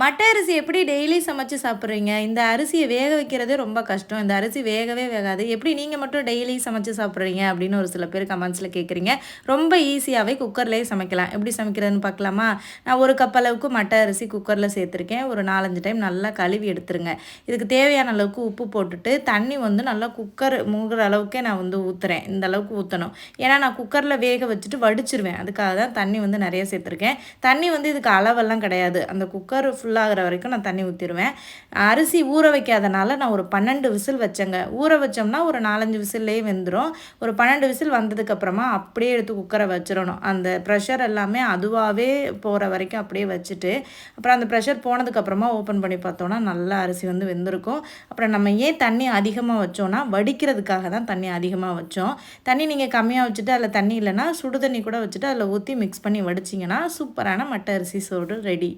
மட்டை அரிசி எப்படி டெய்லி சமைச்சு சாப்பிட்றீங்க? இந்த அரிசியை வேக வைக்கிறதே ரொம்ப கஷ்டம். இந்த அரிசி வேகவே வேகாது. எப்படி நீங்கள் மட்டும் டெய்லி சமைச்சு சாப்பிட்றீங்க? அப்படின்னு ஒரு சில பேர் கமெண்ட்ஸில் கேட்குறீங்க ரொம்ப ஈஸியாகவே குக்கர்லேயே சமைக்கலாம். எப்படி சமைக்கிறதுன்னு பார்க்கலாமா? நான் ஒரு கப் அளவுக்கு மட்டை அரிசி குக்கரில் சேர்த்துருக்கேன். ஒரு நாலஞ்சு டைம் நல்லா கழுவி எடுத்துருங்க. இதுக்கு தேவையான அளவுக்கு உப்பு போட்டுட்டு தண்ணி வந்து நல்லா குக்கர் மூங்குற அளவுக்கே நான் வந்து ஊற்றுறேன் இந்த அளவுக்கு ஊற்றணும் ஏன்னா நான் குக்கரில் வேக வச்சுட்டு வடிச்சிருவேன். அதுக்காக தான் தண்ணி வந்து நிறைய சேர்த்துருக்கேன். தண்ணி வந்து இதுக்கு அளவெல்லாம் கிடையாது. அந்த குக்கர் ஃபுல்லாகிற வரைக்கும் நான் தண்ணி ஊற்றிடுவேன் அரிசி ஊற வைக்காதனால நான் ஒரு பன்னெண்டு விசில் வச்சேங்க. ஊற வச்சோம்னா ஒரு நாலஞ்சு விசில்லையே வெந்துடும் ஒரு பன்னெண்டு விசில் வந்ததுக்கப்புறமா அப்படியே எடுத்து குக்கரை வச்சிடணும். அந்த ப்ரெஷர் எல்லாமே அதுவாகவே போகிற வரைக்கும் அப்படியே வச்சுட்டு அப்புறம் அந்த ப்ரெஷர் போனதுக்கப்புறமா ஓப்பன் பண்ணி பார்த்தோன்னா நல்லா அரிசி வந்து வெந்திருக்கும். அப்புறம் நம்ம ஏன் தண்ணி அதிகமாக வச்சோன்னா வடிக்கிறதுக்காக தான் தண்ணி அதிகமாக வச்சோம். தண்ணி நீங்கள் கம்மியாக வச்சுட்டு அதில் தண்ணி இல்லைன்னா சுடு தண்ணி கூட வச்சுட்டு அதில் ஊற்றி மிக்ஸ் பண்ணி வடிச்சிங்கன்னா சூப்பரான மட்டை அரிசி சோறு ரெடி.